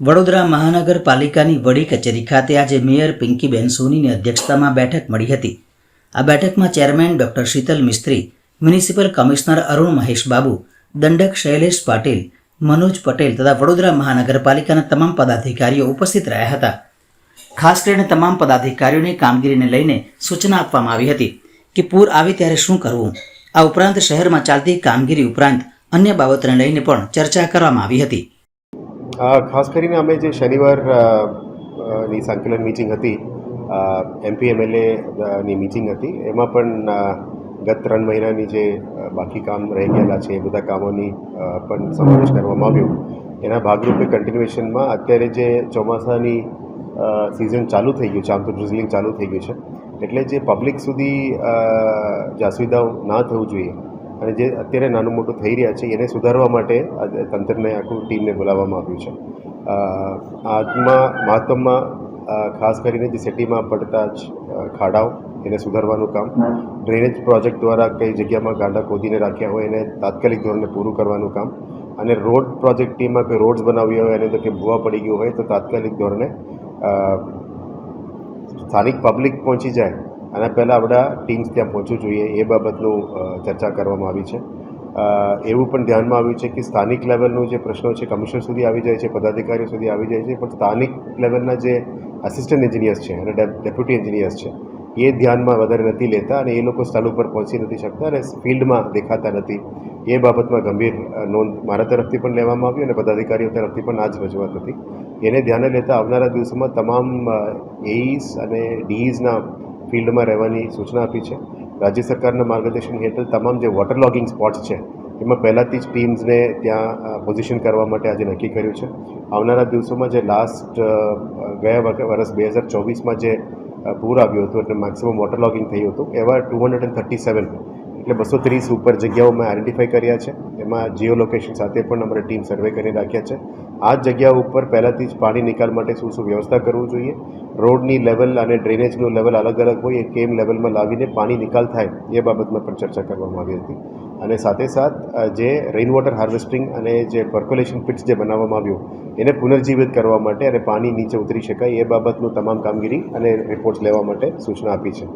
વડોદરા મહાનગરપાલિકાની વડી કચેરી ખાતે આજે મેયર પિંકીબેન સોનીની અધ્યક્ષતામાં બેઠક મળી હતી. આ બેઠકમાં chairman doctor Sheetal Mistry, municipal commissioner Arun Mahesh Babu, દંડક શૈલેષ પાટીલ, મનોજ પટેલ તથા વડોદરા મહાનગરપાલિકાના તમામ પદાધિકારીઓ ઉપસ્થિત રહ્યા હતા. ખાસ કરીને તમામ પદાધિકારીઓની કામગીરીને લઈને સૂચના આપવામાં આવી હતી કે પૂર આવે ત્યારે શું કરવું. આ ઉપરાંત શહેરમાં ચાલતી કામગીરી ઉપરાંત અન્ય બાબતોને લઈને પણ ચર્ચા કરવામાં આવી હતી. ખાસ કરીને અમે જે શનિવારની સંકલન મિટિંગ હતી એમપી એમએલએ ની મિટિંગ હતી, એમાં પણ ગત ત્રણ મહિનાની જે બાકી કામ રહી ગયેલા છે, એ બધા કામોની પણ સમાવેશ કરવામાં આવ્યો. એના ભાગરૂપે કન્ટિન્યુએશનમાં અત્યારે જે ચોમાસાની સિઝન ચાલુ થઈ ગયું છે, આમ તો ડ્રિઝલિંગ ચાલુ થઈ ગયું છે, એટલે જે પબ્લિક સુધી જે અસુવિધાઓ ના થવું જોઈએ અને જે અત્યારે નાનું મોટું થઈ રહ્યા છે એને સુધારવા માટે તંત્રને આખું ટીમને બોલાવવામાં આવ્યું છે. આજમાં મહત્ત્વમાં ખાસ કરીને જે સિટીમાં પડતા જ ખાડાઓ એને સુધારવાનું કામ ડ્રેનેજ પ્રોજેક્ટ દ્વારા કઈ જગ્યામાં ગાંડા ખોદીને રાખ્યા હોય એને તાત્કાલિક ધોરણે પૂરું કરવાનું કામ અને રોડ પ્રોજેક્ટ ટીમમાં કોઈ રોડ્સ બનાવી હોય એને અંદર કે ભૂવા પડી ગયું હોય તો તાત્કાલિક ધોરણે સ્થાનિક પબ્લિક પહોંચી જાય આના પહેલાં આપણા ટીમ્સ ત્યાં પહોંચવું જોઈએ એ બાબતનું ચર્ચા કરવામાં આવી છે. એવું પણ ધ્યાનમાં આવ્યું છે કે સ્થાનિક લેવલનો જે પ્રશ્નો છે કમિશનર સુધી આવી જાય છે, પદાધિકારીઓ સુધી આવી જાય છે, પણ સ્થાનિક લેવલના જે આસિસ્ટન્ટ એન્જિનિયર્સ છે અને ડેપ્યુટી એન્જિનિયર્સ છે, એ ધ્યાનમાં વધારે નથી લેતા અને એ લોકો સ્થળ ઉપર પહોંચી નથી શકતા અને ફિલ્ડમાં દેખાતા નથી. એ બાબતમાં ગંભીર નોંધ મારા તરફથી પણ લેવામાં આવી અને પદાધિકારીઓ તરફથી પણ આ જ રજૂઆત હતી. એને ધ્યાને લેતા આવનારા દિવસોમાં તમામ એઈસ અને ડીઈઝના ફિલ્ડમાં રહેવાની સૂચના આપી છે. રાજ્ય સરકારના માર્ગદર્શન હેઠળ તમામ જે વોટર લોગિંગ સ્પોટ્સ છે, એમાં પહેલાંથી જ ટીમ્સને ત્યાં પોઝિશન કરવા માટે આજે નક્કી કર્યું છે. આવનારા દિવસોમાં જે લાસ્ટ ગયા વર્ષ બે હજાર ચોવીસમાં જે પૂર આવ્યું હતું, એટલે મેક્સિમમ વોટર લોગિંગ થયું હતું, એવા two hundred and thirty seven એટલે બસો ત્રીસ ઉપર જગ્યાઓ મેં આઈડેન્ટિફાઈ કર્યા છે. એમાં જીઓ લોકેશન સાથે પણ અમારે ટીમ સર્વે કરી રાખ્યા છે. આ જ જગ્યા ઉપર પહેલાંથી જ પાણી નિકાલ માટે શું શું વ્યવસ્થા કરવું જોઈએ? રોડની લેવલ અને ડ્રેનેજનું લેવલ અલગ અલગ હોય, એ કેમ લેવલમાં લાવીને પાણી નિકાલ થાય, એ બાબતમાં પણ ચર્ચા કરવામાં આવી હતી. અને સાથે સાથ જે રેઇન વોટર હાર્વેસ્ટિંગ અને જે પર્કોલેશન પિટ્સ જે બનાવવામાં આવ્યું, એને પુનર્જીવિત કરવા માટે અને પાણી નીચે ઉતરી શકાય, એ બાબતનું તમામ કામગીરી અને રિપોર્ટ્સ લેવા માટે સૂચના આપી છે.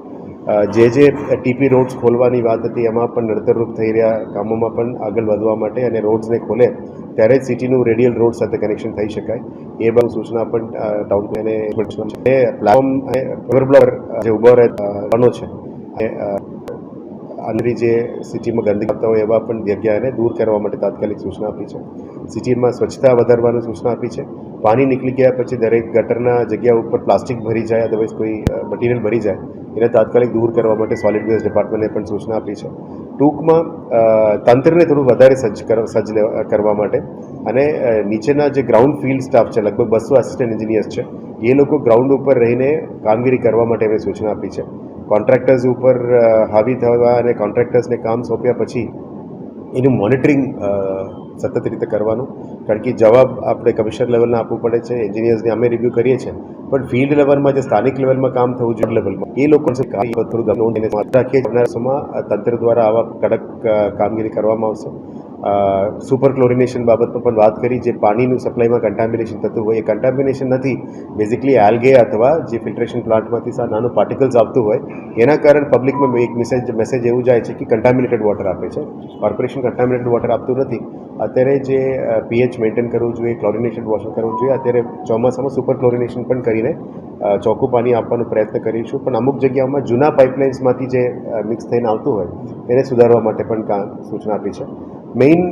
જે જે ટીપી રોડ્સ ખોલવાની વાત હતી, એમાં પણ નડતરરૂપ થઈ રહ્યા કામોમાં પણ આગળ વધવા માટે અને રોડ્સને ખોલે ત્યારે જ સિટીનું રેડિયલ રોડ સાથે કનેક્શન થઈ શકાય. એ બાબત સૂચના પણ ટાઉન અને પ્લેટફોર્મ અને ઓવરબ્લોર જે ઊભો રહેવાનો છે. એ જે સિટીમાં ગંદકી કરતા હોય એવા પણ જગ્યાને દૂર કરવા માટે તાત્કાલિક સૂચના આપી છે. સિટીમાં સ્વચ્છતા વધારવાની સૂચના આપી છે. પાણી નીકળી ગયા પછી દરેક ગટરના જગ્યા ઉપર પ્લાસ્ટિક ભરી જાય અદરવાઇઝ કોઈ મટીરિયલ ભરી જાય, એને તાત્કાલિક દૂર કરવા માટે સોલિડ વેસ્ટ ડિપાર્ટમેન્ટે પણ સૂચના આપી છે. ટૂંકમાં તંત્રને થોડું વધારે સજ્જ સજ્જ કરવા માટે અને નીચેના જે ગ્રાઉન્ડ ફિલ્ડ સ્ટાફ છે, લગભગ બસો આસિસ્ટન્ટ એન્જિનિયર્સ છે, એ લોકો ગ્રાઉન્ડ ઉપર રહીને કામગીરી કરવા માટે એમણે સૂચના આપી છે. કોન્ટ્રાક્ટર્સ ઉપર હાવી થવા અને કોન્ટ્રાક્ટર્સને કામ સોંપ્યા પછી એનું મોનિટરિંગ સતત રીતે કરવાનું. કારણ કે જવાબ આપણે કમિશનર લેવલના આપવું પડે છે, એન્જિનિયર્સને અમે રિવ્યૂ કરીએ છીએ. પણ ફિલ્ડ લેવલમાં જે સ્થાનિક લેવલમાં કામ થવું જોઈએ લેવલમાં એ લોકો થોડું રાખીએ. તંત્ર દ્વારા આવા કડક કામગીરી કરવામાં આવશે. સુપર ક્લોરિનેશન બાબતમાં પણ વાત કરી, જે પાણીનું સપ્લાયમાં કન્ટામિનેશન થતું હોય, એ કન્ટામિનેશન નથી. બેઝિકલી એલ્ગે અથવા જે ફિલ્ટ્રેશન પ્લાન્ટમાંથી સા નાનું પાર્ટિકલ્સ આવતું હોય, એના કારણે પબ્લિકમાં એક મેસેજ મેસેજ એવું જાય છે કે કન્ટામિનેટેડ વોટર આપે છે. કોર્પોરેશન કન્ટામિનેટેડ વોટર આપતું નથી. અત્યારે જે પીએચ મેન્ટેન કરવું જોઈએ ક્લોરિનેશન વોટર કરવું જોઈએ, અત્યારે ચોમાસામાં સુપર ક્લોરિનેશન પણ કરીને ચોખ્ખું પાણી આપવાનો પ્રયત્ન કરીશું. પણ અમુક જગ્યાઓમાં જૂના પાઇપલાઇન્સમાંથી જે મિક્સ થઈને આવતું હોય, એને સુધારવા માટે પણ સૂચના આપી છે. મેઇન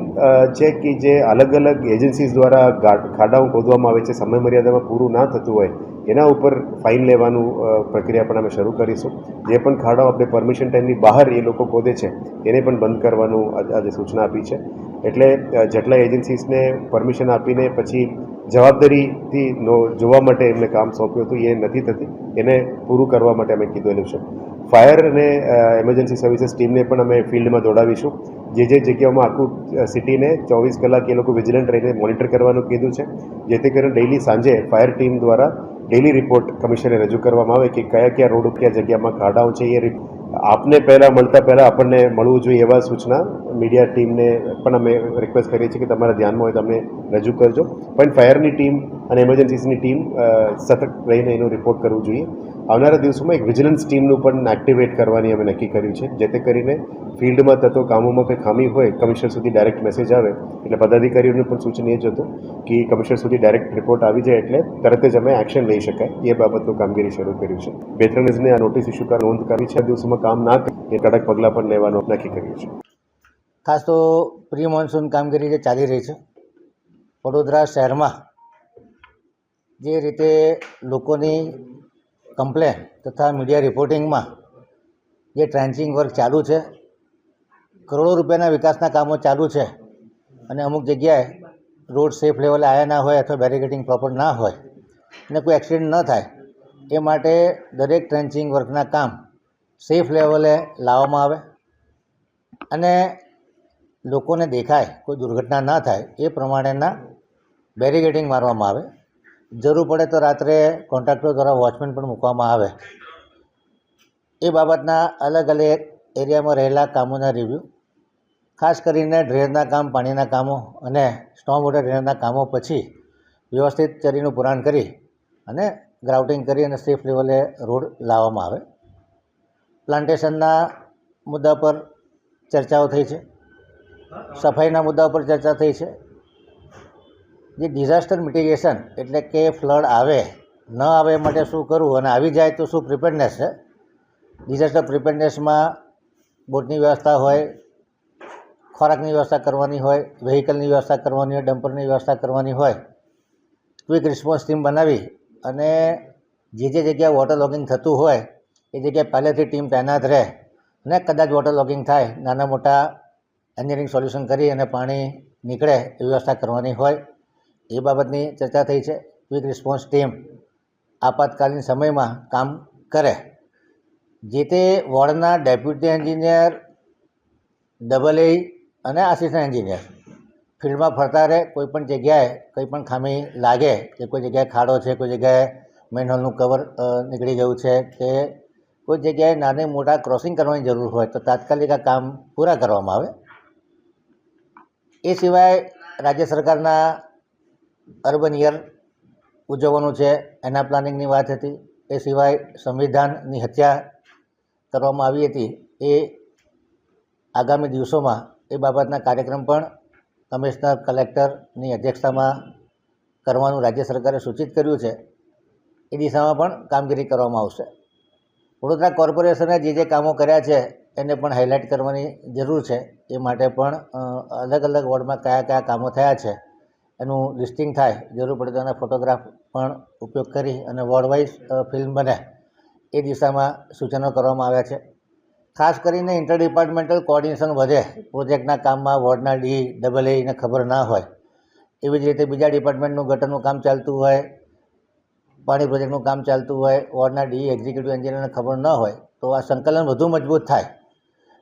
છે કે જે અલગ અલગ એજન્સીઝ દ્વારા ખાડાઓ ખોદવામાં આવે છે, સમય મર્યાદામાં પૂરું ના થતું હોય, એના ઉપર ફાઇન લેવાનું પ્રક્રિયા પણ અમે શરૂ કરીશું. જે પણ ખાડાઓ આપણે પરમિશન ટાઈમની બહાર એ લોકો ખોદે છે, એને પણ બંધ કરવાનું આજ- સૂચના આપી છે. એટલે જેટલા એજન્સીસને પરમિશન આપીને પછી જવાબદારીથી જોવા માટે એમને કામ સોંપ્યું હતું, એ નથી થતી. એને પૂરું કરવા માટે અમે કીધેલું છે. ફાયર અને એમરજન્સી સર્વિસીસ ટીમને પણ અમે ફિલ્ડમાં દોડાવીશું. જે જે જગ્યાઓમાં આખું સિટીને ચોવીસ કલાક એ લોકો વિજિલન્ટ રહીને મોનિટર કરવાનું કીધું છે. જેથી કરીને ડેઇલી સાંજે ફાયર ટીમ દ્વારા ડેઇલી રિપોર્ટ કમિશને રજૂ કરવામાં આવે કે કયા કયા રોડ કયા જગ્યામાં ખાડાઓ છે એ આપને પહેલાં, મળતા પહેલાં આપણને મળવું જોઈએ એવા સૂચના. મીડિયા ટીમને પણ અમે રિક્વેસ્ટ કરીએ છીએ કે તમારા ધ્યાનમાં હોય તો અમને રજૂ કરજો. પણ ફાયરની ટીમ અને એમરજન્સીની ટીમ સતત રહીને એનું રિપોર્ટ કરવું જોઈએ. આવનારા દિવસોમાં એક વિજિલન્સ ટીમનું પણ એક્ટિવેટ કરવાની અમે નક્કી કર્યું છે. જેથી કરીને ફિલ્ડમાં થતો કામોમાં કંઈ ખામી હોય, કમિશનર સુધી ડાયરેક્ટ મેસેજ આવે. એટલે પદાધિકારીઓનું પણ સૂચન એ જ હતું કે કમિશનર સુધી ડાયરેક્ટ રિપોર્ટ આવી જાય એટલે તરત જ અમે એક્શન લઈ શકાય. એ બાબતનું કામગીરી શરૂ કર્યું છે. બે ત્રણ દિવસને આ નોટિસ ઇસ્યુ નોંધ કરી છે. આ દિવસોમાં કામ ના કરે કડક પગલાં પણ લેવાનું નક્કી કર્યું છે ખાસ તો પ્રી મોન્સૂન કામગીરી જે ચાલી રહી છે, વડોદરા શહેરમાં જે રીતે લોકોની કમ્પ્લેન તથા મીડિયા રિપોર્ટિંગમાં જે ટ્રેન્ચિંગ વર્ક ચાલુ છે, કરોડો રૂપિયાના વિકાસના કામો ચાલુ છે અને અમુક જગ્યાએ રોડ સેફ લેવલે આવ્યા ના હોય અથવા બેરિકેડિંગ પ્રોપર ના હોય અને કોઈ એક્સિડન્ટ ન થાય, એ માટે દરેક ટ્રેન્ચિંગ વર્કના કામ સેફ લેવલે લાવવામાં આવે અને લોકોને દેખાય, કોઈ દુર્ઘટના ના થાય, એ પ્રમાણેના બેરિગેડિંગ મારવામાં આવે. જરૂર પડે તો રાત્રે કોન્ટ્રાક્ટર દ્વારા વોચમેન પણ મૂકવામાં આવે. એ બાબતના અલગ અલગ એરિયામાં રહેલા કામોના રિવ્યૂ ખાસ કરીને ડ્રેનના કામ, પાણીના કામો અને સ્ટોમ વોટર ડ્રેનના કામો પછી વ્યવસ્થિત ચરીનું પુરાણ કરી અને ગ્રાઉટિંગ કરી અને સેફ લેવલે રોડ લાવવામાં આવે. પ્લાન્ટેશનના મુદ્દા પર ચર્ચાઓ થઈ છે. સફાઈના મુદ્દા પર ચર્ચા થઈ છે. જે ડિઝાસ્ટર મિટિગેશન એટલે કે ફ્લડ આવે, ન આવે માટે શું કરવું અને આવી જાય તો શું પ્રિપેરનેસ છે? ડિઝાસ્ટર પ્રિપેરનેસમાં બોટની વ્યવસ્થા હોય, ખોરાકની વ્યવસ્થા કરવાની હોય, વ્હીકલની વ્યવસ્થા કરવાની હોય, ડમ્પરની વ્યવસ્થા કરવાની હોય. ક્વિક રિસ્પોન્સ ટીમ બનાવી અને જે જે જગ્યાએ વોટર લોગિંગ થતું હોય એ જગ્યાએ પહેલેથી ટીમ તૈનાત રહે અને કદાચ વોટર લોગિંગ થાય, નાના મોટા એન્જિનિયરિંગ સોલ્યુશન કરી અને પાણી નીકળે એ વ્યવસ્થા કરવાની હોય, એ બાબતની ચર્ચા થઈ છે. ક્વિક રિસ્પોન્સ ટીમ આપાતકાલીન સમયમાં કામ કરે. જે તે વોર્ડના ડેપ્યુટી એન્જિનિયર ડબલ એ અને આસિસ્ટન્ટ એન્જિનિયર ફિલ્ડમાં ફરતા રહે, કોઈ પણ જગ્યાએ કંઈ પણ ખામી લાગે કે કોઈ જગ્યાએ ખાડો છે, કોઈ જગ્યાએ મેનહોલનું કવર નીકળી ગયું છે કે કોઈ જગ્યાએ નાને મોટા ક્રોસિંગ કરવાની જરૂર હોય તો તાત્કાલિક આ કામ પૂરા કરવામાં આવે. એ સિવાય રાજ્ય સરકારના અર્બન યર ઉજવવાનું છે, એના પ્લાનિંગની વાત હતી. એ સિવાય સંવિધાનની હત્યા કરવામાં આવી હતી. એ આગામી દિવસોમાં એ બાબતના કાર્યક્રમ પણ કમિશનર, કલેક્ટરની અધ્યક્ષતામાં કરવાનું રાજ્ય સરકારે સૂચિત કર્યું છે. એ દિશામાં પણ કામગીરી કરવામાં આવશે. વડોદરા કોર્પોરેશને જે જે કામો કર્યા છે, એને પણ હાઇલાઇટ કરવાની જરૂર છે. એ માટે પણ અલગ અલગ વોર્ડમાં કયા કયા કામો થયા છે, એનું લિસ્ટિંગ થાય. જરૂર પડે તો એના ફોટોગ્રાફ પણ ઉપયોગ કરી અને વોર્ડ વાઇઝ ફિલ્મ બને. એ દિશામાં સૂચનો કરવામાં આવ્યા છે. ખાસ કરીને ઇન્ટર ડિપાર્ટમેન્ટલ કોઓર્ડિનેશન વધે. પ્રોજેક્ટના કામમાં વોર્ડના ડી ડબલ એને ખબર ના હોય. એવી જ રીતે બીજા ડિપાર્ટમેન્ટનું ગટરનું કામ ચાલતું હોય. પાણી પ્રોજેક્ટનું કામ ચાલતું હોય, વોર્ડના ડી એક્ઝિક્યુટિવ એન્જિનિયરને ખબર ન હોય, તો આ સંકલન વધુ મજબૂત થાય.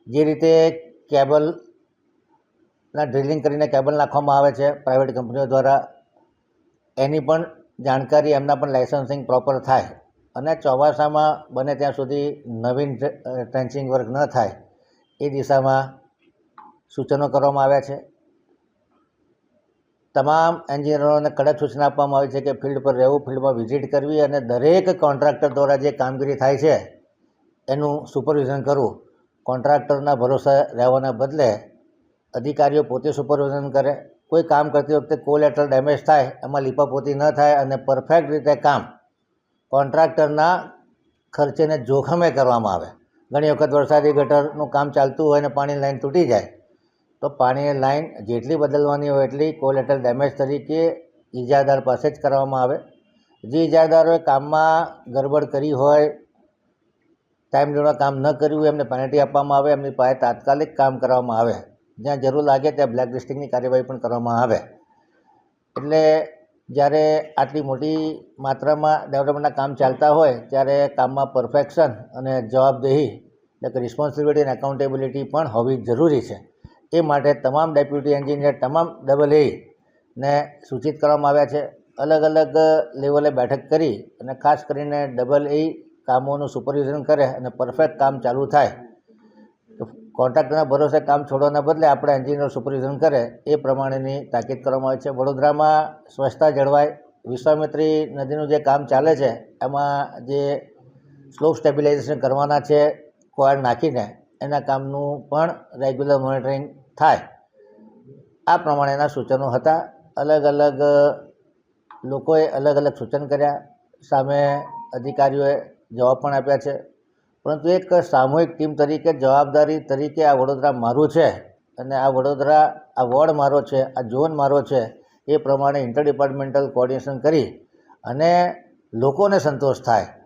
જે રીતે કેબલના ડ્રિલિંગ કરીને કેબલ નાખવામાં આવે છે, પ્રાઇવેટ કંપનીઓ દ્વારા, એની પણ જાણકારી, એમના પણ લાઇસન્સિંગ પ્રોપર થાય. અને ચોમાસામાં બને ત્યાં સુધી નવીન ટ્રેન્ચિંગ વર્ક ન થાય. એ દિશામાં સૂચનો કરવામાં આવ્યા છે. તમામ એન્જિનિયરોને કડક સૂચના આપવામાં આવી છે કે ફિલ્ડ પર રહેવું, ફિલ્ડમાં વિઝિટ કરવી અને દરેક કોન્ટ્રાક્ટર દ્વારા જે કામગીરી થાય છે, એનું સુપરવિઝન કરવું. કોન્ટ્રાક્ટરના ભરોસે રહેવાના બદલે અધિકારીઓ પોતે સુપરવિઝન કરે. કોઈ કામ કરતી વખતે કોલેટરલ ડેમેજ થાય, એમાં લીપાપોતી ન થાય અને પરફેક્ટ રીતે કામ કોન્ટ્રાક્ટરના ખર્ચેને જોખમે કરવામાં આવે. ઘણી વખત વરસાદી ગટરનું કામ ચાલતું હોય અને પાણીની લાઈન તૂટી જાય. તો પાણીની લાઈન જેટલી બદલવાની હોય એટલી કોલેટરલ ડેમેજ તરીકે ઇજાદાર પાસે જ કરવામાં આવે. જે ઇજાદારોએ કામમાં ગડબડ કરી હોય, ટાઈમ જોડા કામ ન કર્યું એમને પેનલ્ટી આપવામાં આવે, એમની પાસે તાત્કાલિક કામ કરવામાં આવે. જ્યાં જરૂર લાગે ત્યાં બ્લેક લિસ્ટિંગની કાર્યવાહી પણ કરવામાં આવે. એટલે જ્યારે આટલી મોટી માત્રામાં ડેવલપમેન્ટના કામ ચાલતા હોય, ત્યારે કામમાં પરફેક્શન અને જવાબદેહી, એટલે કે રિસ્પોન્સિબિલિટી અને એકાઉન્ટેબિલિટી પણ હોવી જરૂરી છે. એ માટે તમામ ડેપ્યુટી એન્જિનિયર, તમામ ડબલ ને સૂચિત કરવામાં આવ્યા છે. અલગ અલગ લેવલે બેઠક કરી અને ખાસ કરીને ડબલ એ કામોનું સુપરવિઝન કરે અને પરફેક્ટ કામ ચાલુ થાય. કોન્ટ્રાક્ટરના ભરોસે કામ છોડવાના બદલે આપણે એન્જિનિયર સુપરવિઝન કરે એ પ્રમાણેની તાકીદ કરવામાં આવે છે. વડોદરામાં સ્વચ્છતા જળવાય, વિશ્વામિત્રી નદીનું જે કામ ચાલે છે, એમાં જે સ્લોપ સ્ટેબિલાઇઝેશન કરવાના છે કોયર નાખીને એના કામનું પણ રેગ્યુલર મોનિટરિંગ થાય. આ પ્રમાણેના સૂચનો હતા. અલગ અલગ લોકોએ અલગ અલગ સૂચન કર્યા. સામે અધિકારીઓએ જવાબ પણ આપ્યા છે. પરંતુ એક સામૂહિક ટીમ તરીકે જવાબદારી તરીકે આ વડોદરા મારું છે અને આ વડોદરા, આ વોર્ડ મારો છે, આ ઝોન મારો છે, એ પ્રમાણે ઇન્ટર ડિપાર્ટમેન્ટલ કોર્ડિનેશન કરી અને લોકોને સંતોષ થાય.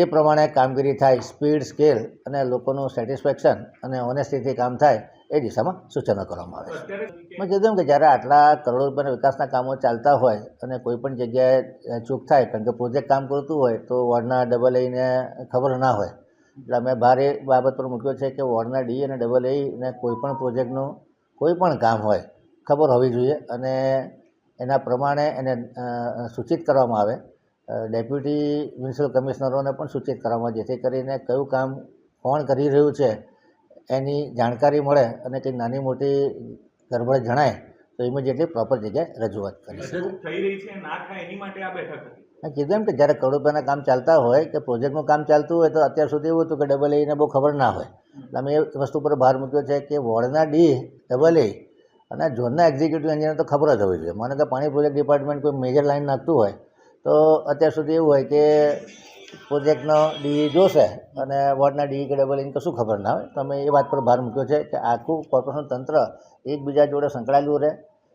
એ પ્રમાણે કામગીરી થાય સ્પીડ સ્કેલ અને લોકોનું સેટિસ્ફેક્શન અને ઓનેસ્ટીથી કામ થાય, એ દિશામાં સૂચનો કરવામાં આવે છે. મેં કીધું કે જ્યારે આટલા કરોડો રૂપિયાના વિકાસના કામો ચાલતા હોય અને કોઈ પણ જગ્યાએ ચૂક થાય, કારણ કે પ્રોજેક્ટ કામ કરતું હોય તો વોર્ડના ડબલ એને ખબર ના હોય. એટલે અમે ભારે બાબત પર મૂક્યો છે કે વોર્ડના ડી અને ડબલ એને કોઈ પણ પ્રોજેક્ટનું કોઈ પણ કામ હોય, ખબર હોવી જોઈએ અને એના પ્રમાણે એને સૂચિત કરવામાં આવે. ડેપ્યુટી મ્યુનિસિપલ કમિશનરોને પણ સૂચિત કરવામાં જેથી કરીને કયું કામ કોણ કરી રહ્યું છે એની જાણકારી મળે અને કંઈ નાની મોટી ગડબડ જણાય તો ઇમિડિયેટલી પ્રોપર જગ્યાએ રજૂઆત કરી શકે કીધું એમ કે જ્યારે કરોડ રૂપિયાના કામ ચાલતા હોય કે પ્રોજેક્ટનું કામ ચાલતું હોય તો અત્યાર સુધી એવું હતું કે ડબલ એને બહુ ખબર ના હોય. એટલે અમે એ વસ્તુ પર ભાર મૂક્યો છે કે વોર્ડના ડી ડબલ એ અને ઝોનના એક્ઝિક્યુટિવ એન્જિનિયર તો ખબર જ હોવી જોઈએ. મને કે પાણી પ્રોજેક્ટ ડિપાર્ટમેન્ટ કોઈ મેજર લાઈન નાખતું હોય તો અત્યાર સુધી એવું હોય કે પ્રોજેક્ટનો ડી જોશે અને વોર્ડના ડીઈ કે એને કશું ખબર ના હોય. તમે એ વાત પર ભાર મૂક્યો છે કે આખું કોર્પોરેશન તંત્ર એકબીજા જોડે સંકળાયેલું રહે,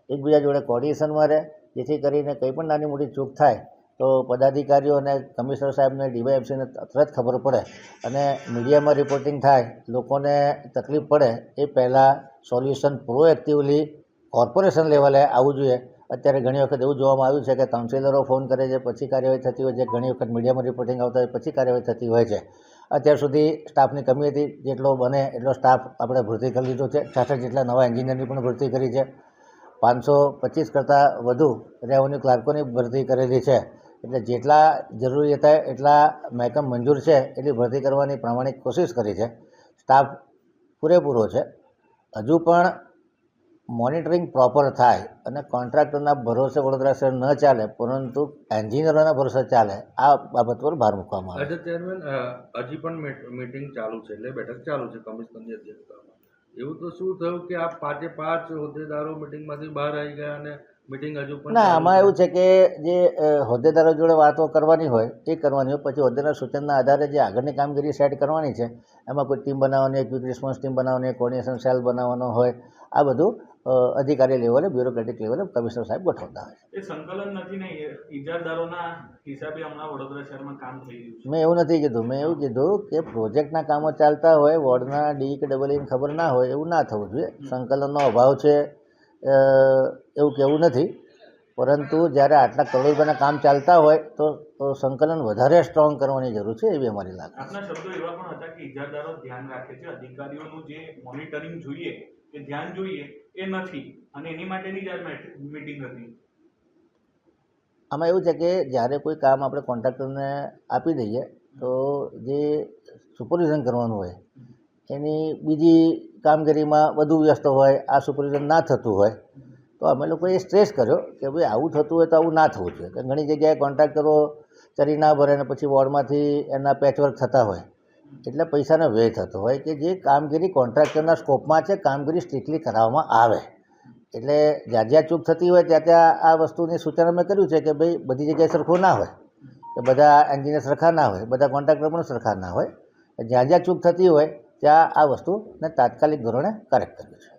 એકબીજા જોડે કોર્ડિનેશનમાં રહે, જેથી કરીને કંઈ પણ નાની મોટી ચૂક થાય તો પદાધિકારીઓ અને કમિશનર સાહેબને ડીવાયએફસીને તરત ખબર પડે અને મીડિયામાં રિપોર્ટિંગ થાય, લોકોને તકલીફ પડે, એ પહેલાં સોલ્યુશન પ્રોએક્ટિવલી કોર્પોરેશન લેવલે આવવું જોઈએ. અત્યારે ઘણી વખત એવું જોવામાં આવ્યું છે કે કાઉન્સિલરો ફોન કરે છે, પછી કાર્યવાહી થતી હોય છે, ઘણી વખત મીડિયામાં રિપોર્ટિંગ આવતા હોય, પછી કાર્યવાહી થતી હોય છે. અત્યાર સુધી સ્ટાફની કમી હતી, જેટલો બને એટલો સ્ટાફ આપણે ભરતી કરી લીધો છે. છાસઠ જેટલા નવા એન્જિનિયરની પણ ભરતી કરી છે. પાંચસો પચીસ કરતાં વધુ રેવન્યુ ક્લાર્કોની ભરતી કરેલી છે. એટલે જેટલા જરૂરી હતા, એટલા મહેકમ મંજૂર છે, એટલી ભરતી કરવાની પ્રામાણિક કોશિશ કરી છે. સ્ટાફ પૂરેપૂરો છે. હજુ પણ મોનિટરિંગ પ્રોપર થાય અને કોન્ટ્રાક્ટરના ભરોસે વડોદરા શહેર ન ચાલે પરંતુ એન્જિનિયરોના ભરોસે ચાલે આ બાબત પર ભાર મૂકવામાં આવે. ચેરમેન હજી પણ મીટ- મીટિંગ ચાલુ છે એટલે બેઠક ચાલુ છે કમિશનરની અધ્યક્ષતામાં. એવું તો શું થયું કે આ પાંચે પાંચ હોદ્દેદારો મીટિંગમાંથી બહાર આવી ગયા અને મીટિંગ હજુ પણ ના આમાં એવું છે કે જે હોદ્દેદારો જોડે વાતો કરવાની હોય એ કરવાની હોય પછી હોદ્દેદાર સૂચનના આધારે જે આગળની કામગીરી સેટ કરવાની છે એમાં કોઈ ટીમ બનાવવાની હોય ક્વિક રિસ્પોન્સ ટીમ બનાવવાની કોર્ડિનેશન સેલ બનાવવાનો હોય આ બધું અધિકારી લેવલે બ્યુરોક્રેટિક લેવલે કમિશનર સાહેબ ગોઠવતા હોય એ સંકલન નથી ને ઇજારદારોના હિસાબે હમણાં વડોદરા શહેરમાં કામ થઈ રહ્યું મેં એવું નથી કીધું મેં એવું કીધું કે પ્રોજેક્ટના કામો ચાલતા હોય વોર્ડના ડી કે ડબલ ઈને ખબર ના હોય એવું ના થવું જોઈએ. સંકલનનો અભાવ છે એવું કહેવું નથી. પરંતુ જ્યારે આટલા કરોડ રૂપિયાના કામ ચાલતા હોય તો તો સંકલન વધારે સ્ટ્રોંગ કરવાની જરૂર છે એવી અમારી લાગે આપના શબ્દો એવા પણ હતા કે ઇજાદારો ધ્યાન રાખે છે અધિકારીઓનું જે મોનિટરિંગ જોઈએ કે ધ્યાન જોઈએ એ નથી અને એની માટેની જ આ મીટિંગ હતી. આમાં એવું છે કે જ્યારે કોઈ કામ આપણે કોન્ટ્રાક્ટરને આપી દઈએ તો જે સુપરવિઝન કરવાનું હોય એની બીજી કામગીરીમાં વધુ વ્યસ્ત હોય આ સુપરવિઝન ના થતું હોય તો અમે લોકોએ સ્ટ્રેસ કર્યો કે ભાઈ આવું થતું હોય તો આવું ના થવું જોઈએ. કે ઘણી જગ્યાએ કોન્ટ્રાક્ટરો ચરી ના ભરે અને પછી વોર્ડમાંથી એના પેચવર્ક થતા હોય. એટલે પૈસાનો વ્યય થતો હોય કે જે કામગીરી કોન્ટ્રાક્ટરના સ્કોપમાં છે, કામગીરી સ્ટ્રિક્ટલી કરાવવામાં આવે. એટલે જ્યાં જ્યાં ચૂક થતી હોય ત્યાં ત્યાં આ વસ્તુની સૂચના મેં કર્યું છે કે ભાઈ બધી જગ્યાએ સરખું ના હોય, કે બધા એન્જિનિયર સરખા ના હોય, બધા કોન્ટ્રાક્ટર પણ સરખા ના હોય. જ્યાં જ્યાં ચૂક થતી હોય ત્યાં આ વસ્તુને તાત્કાલિક ધોરણે કરેક્ટ કર્યું છે.